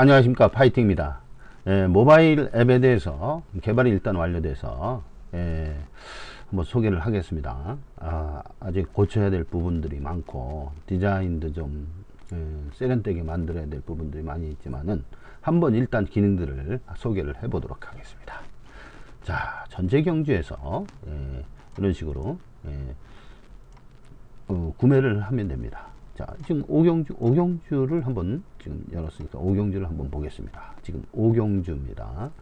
안녕하십니까. 파이팅입니다. 예, 모바일 앱에 대해서 개발이 일단 완료돼서 예, 한번 소개를 하겠습니다. 아, 아직 고쳐야 될 부분들이 많고 디자인도 좀 예, 세련되게 만들어야 될 부분들이 많이 있지만은 한번 일단 기능들을 소개를 해 보도록 하겠습니다. 자 전체 경주에서 예, 이런 식으로 예, 어, 구매를 하면 됩니다 자, 지금 오경주, 오경주를 한번 지금 열었으니까 오경주를 한번 보겠습니다. 지금 오경주입니다.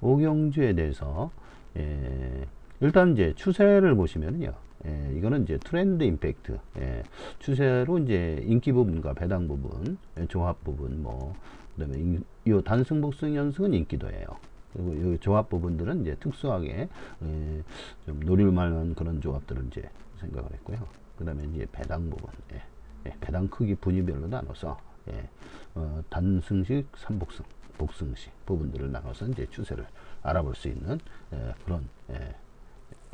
오경주에 대해서, 예, 일단 이제 추세를 보시면요. 예, 이거는 이제 트렌드 임팩트, 예, 추세로 이제 인기 부분과 배당 부분, 예, 조합 부분, 뭐, 그 다음에 이 단승, 복승, 연승은 인기도예요. 그리고 이 조합 부분들은 이제 특수하게, 예, 좀 노릴 만한 그런 조합들을 이제 생각을 했고요. 그 다음에 이제 배당 부분, 예. 예, 배당 크기 분위별로 나눠서 예, 어, 단승식, 삼복승, 복승식 부분들을 나눠서 이제 추세를 알아볼 수 있는 예, 그런 예,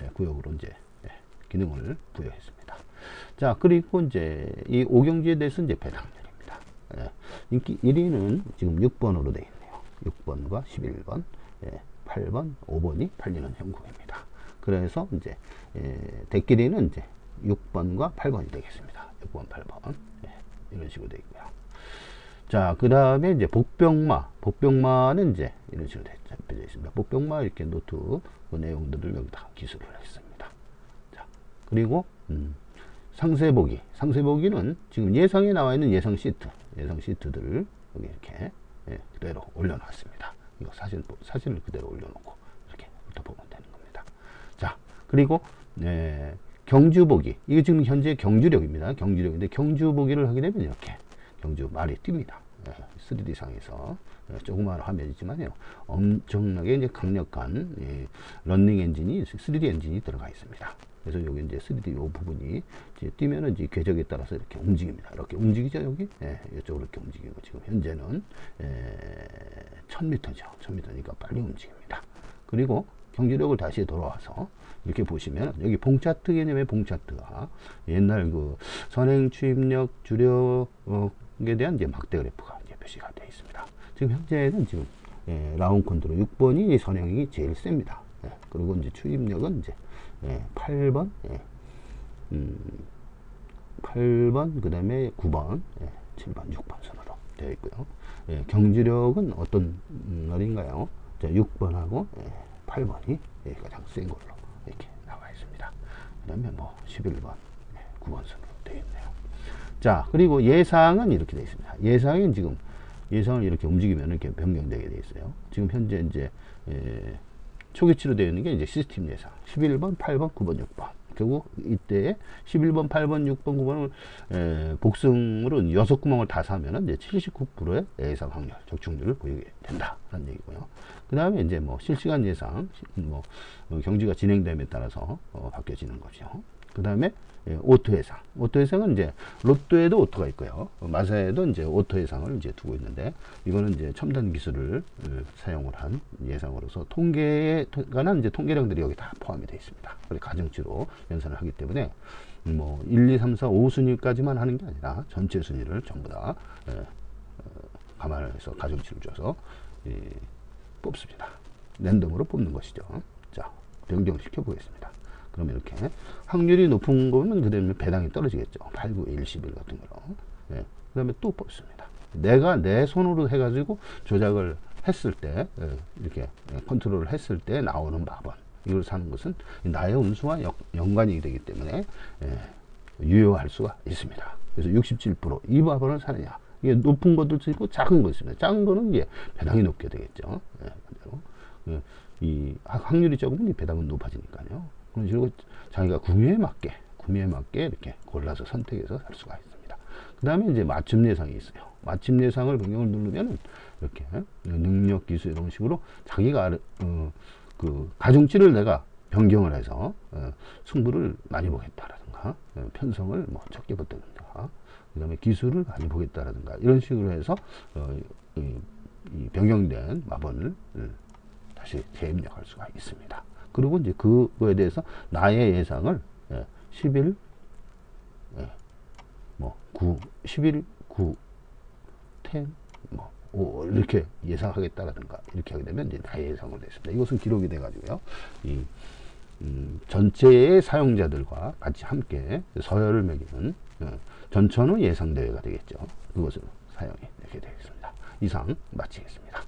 예, 구역으로 이제 예, 기능을 부여했습니다. 자 그리고 이제 이 오경지에 대해서 이제 배당률입니다. 예, 인기 1위는 지금 6번으로 되어 있네요. 6번과 11번, 8번, 5번이 팔리는 형국입니다. 그래서 이제 대끼리는 이제 6번과 8번이 되겠습니다. 6번, 8번. 네, 이런 식으로 되어 있고요. 자, 그 다음에 이제 복병마. 복병마는 이제 이런 식으로 잡혀져 있습니다. 복병마 이렇게 노트 그 내용들을 여기다 기술을 했습니다. 자, 그리고, 음, 상세보기. 상세보기는 지금 예상에 나와 있는 예상 시트, 예상 시트들을 여기 이렇게 예, 그대로 올려놨습니다. 이거 사진, 사진을 그대로 올려놓고 이렇게 보면 되는 겁니다. 자, 그리고, 네, 경주보기. 이게 지금 현재 경주력입니다. 경주력인데 경주보기를 하게 되면 이렇게 경주 말이 뜁니다. 3D 상에서 조그마한 화면이지만요. 엄청나게 이제 강력한 예, 런닝 엔진이 3D 엔진이 들어가 있습니다. 그래서 여기 이제 3D 이 부분이 이제 뛰면은 이제 궤적에 따라서 이렇게 움직입니다. 이렇게 움직이죠, 여기? 예, 이쪽으로 이렇게 움직이고 지금 현재는 예, 1000m죠. 1000m니까 빨리 움직입니다. 그리고 경주력을 다시 돌아와서 이렇게 보시면 여기 봉차트 개념의 봉차트가 옛날 그 선행 추입력 주력에 대한 이제 막대 그래프가 이제 표시가 되어 있습니다. 지금 현재는 지금 예, 라운 컨트롤 6번이 선행이 제일 셉니다. 예, 그리고 이제 추입력은 이제 예, 8번, 예, 음, 8번, 그 다음에 9번, 예, 7번, 6번 순으로 되어 있고요. 예, 경주력은 어떤 날인가요? 자, 6번하고 예, 8번이 예, 가장 센 걸로 이렇게 나와 있습니다. 그 다음에 뭐 11번, 9번 순으로 되어 있네요. 자, 그리고 예상은 이렇게 되어 있습니다. 예상은 지금 예상을 이렇게 움직이면 이렇게 변경되게 되어 있어요. 지금 현재 이제 에, 초기치로 되어 있는 게 이제 시스템 예상. 11번, 8번, 9번, 6번. 결국 이때 11번, 8번, 6번, 9번을 에, 복승으로 6구멍을 다 사면은 이제 79%의 예상 확률, 적중률을 보이게 된다라는 얘기고요. 그 다음에 이제 뭐 실시간 예상, 뭐 어, 경지가 진행됨에 따라서 어, 바뀌어지는 거죠. 그 다음에 예, 오토 예상. 오토 예상은 이제 로또에도 오토가 있고요. 마사에도 이제 오토 예상을 이제 두고 있는데 이거는 이제 첨단 기술을 어, 사용을 한 예상으로서 통계에 관한 이제 통계량들이 여기 다 포함이 되어 있습니다. 그리고 가정치로 연산을 하기 때문에 뭐 1, 2, 3, 4, 5순위까지만 하는 게 아니라 전체 순위를 전부 다 예, 어, 감안해서 가정치를 줘서 예, 뽑습니다. 랜덤으로 뽑는 것이죠. 자, 변경시켜 보겠습니다. 그러면 이렇게 확률이 높은 거면 그 다음에 배당이 떨어지겠죠. 8, 9, 1, 11 같은 거로. 예. 그 다음에 또 뽑습니다. 내가 내 손으로 해가지고 조작을 했을 때, 예. 이렇게 컨트롤을 했을 때 나오는 마번. 이걸 사는 것은 나의 운수와 연관이 되기 때문에 예. 유효할 수가 있습니다. 그래서 67%이 마번을 사느냐. 이게 높은 것도 있고 작은 거 있습니다. 작은 거는 이제 배당이 높게 되겠죠. 예, 예, 이 확률이 적으면 배당은 높아지니까요. 그런 식으로 자기가 구매에 맞게 구매에 맞게 이렇게 골라서 선택해서 살 수가 있습니다. 그 다음에 이제 맞춤 예상이 있어요. 맞춤 예상을 변경을 누르면 이렇게 능력 기술 이런 식으로 자기가 어, 그 가중치를 내가 변경을 해서 어, 승부를 많이 보겠다라든가 어, 편성을 뭐 적게 받든가 그 다음에 기술을 많이 보겠다라든가 이런 식으로 해서 어, 이, 이 변경된 마번을 다시 재입력할 수가 있습니다. 그리고 이제 그거에 대해서 나의 예상을 예, 11, 예, 뭐 9, 11, 9, 10, 뭐 오, 이렇게 예상하겠다라든가 이렇게 하게 되면 이제 다 예상을 됐습니다. 이것은 기록이 돼가지고요. 이 음, 전체의 사용자들과 같이 함께 서열을 매기는 어, 전천후 예상 대회가 되겠죠. 그것을 사용이 되게 되겠습니다. 이상 마치겠습니다.